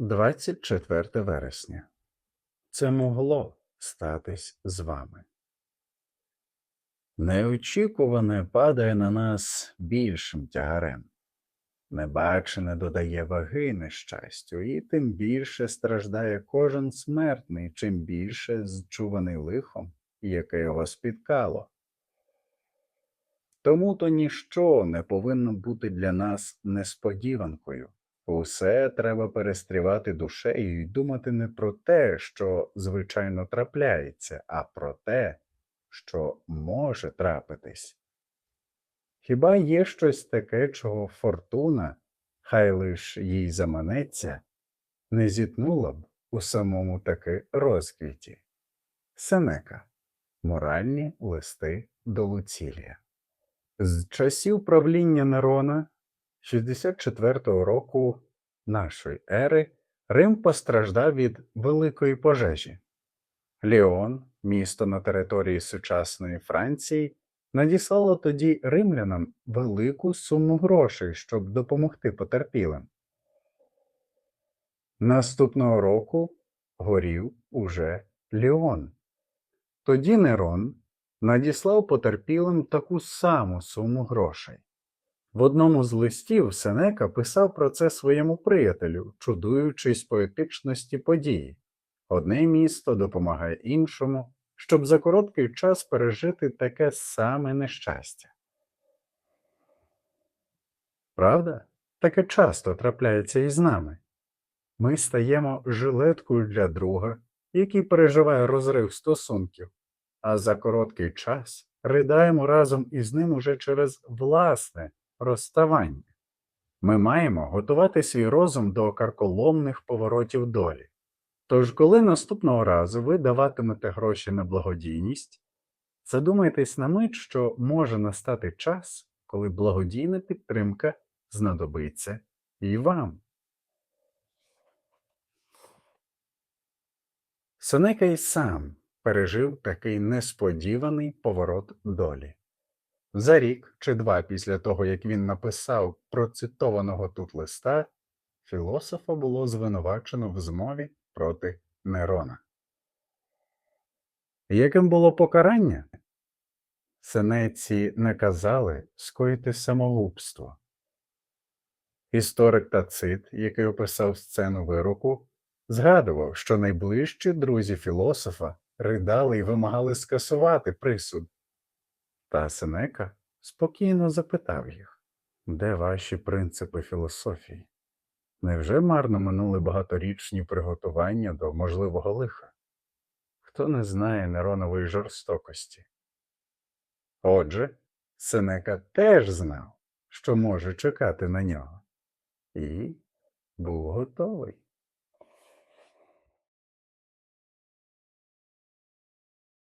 24 вересня. Це могло статись з вами. Неочікуване падає на нас більшим тягарем. Небачене додає ваги нещастю, і тим більше страждає кожен смертний, чим більше зчуваний лихом, яке його спіткало. Тому то ніщо не повинно бути для нас несподіванкою. Усе треба перестрівати душею і думати не про те, що звичайно трапляється, а про те, що може трапитись. Хіба є щось таке, чого фортуна, хай лиш їй заманеться, не зітнула б у самому таки розквіті? Сенека. Моральні листи до Луцілія. З часів правління Нерона 64-го року нашої ери Рим постраждав від великої пожежі. Ліон, місто на території сучасної Франції, надіслало тоді римлянам велику суму грошей, щоб допомогти потерпілим. Наступного року горів уже Ліон. Тоді Нерон надіслав потерпілим таку саму суму грошей. В одному з листів Сенека писав про це своєму приятелю, чудуючись поетичності події. Одне місто допомагає іншому, щоб за короткий час пережити таке саме нещастя. Правда? Таке часто трапляється і з нами. Ми стаємо жилеткою для друга, який переживає розрив стосунків, а за короткий час ридаємо разом із ним уже через власне розставання. Ми маємо готувати свій розум до карколомних поворотів долі. Тож, коли наступного разу ви даватимете гроші на благодійність, задумайтесь на мить, що може настати час, коли благодійна підтримка знадобиться і вам. Сенека й сам пережив такий несподіваний поворот долі. За рік чи два після того, як він написав процитованого тут листа, філософа було звинувачено в змові проти Нерона. Яким було покарання? Сенеці наказали скоїти самогубство. Історик Тацит, який описав сцену вироку, згадував, що найближчі друзі філософа ридали і вимагали скасувати присуд. Та Сенека спокійно запитав їх, де ваші принципи філософії? Невже марно минули багаторічні приготування до можливого лиха? Хто не знає Неронової жорстокості? Отже, Сенека теж знав, що може чекати на нього, і був готовий.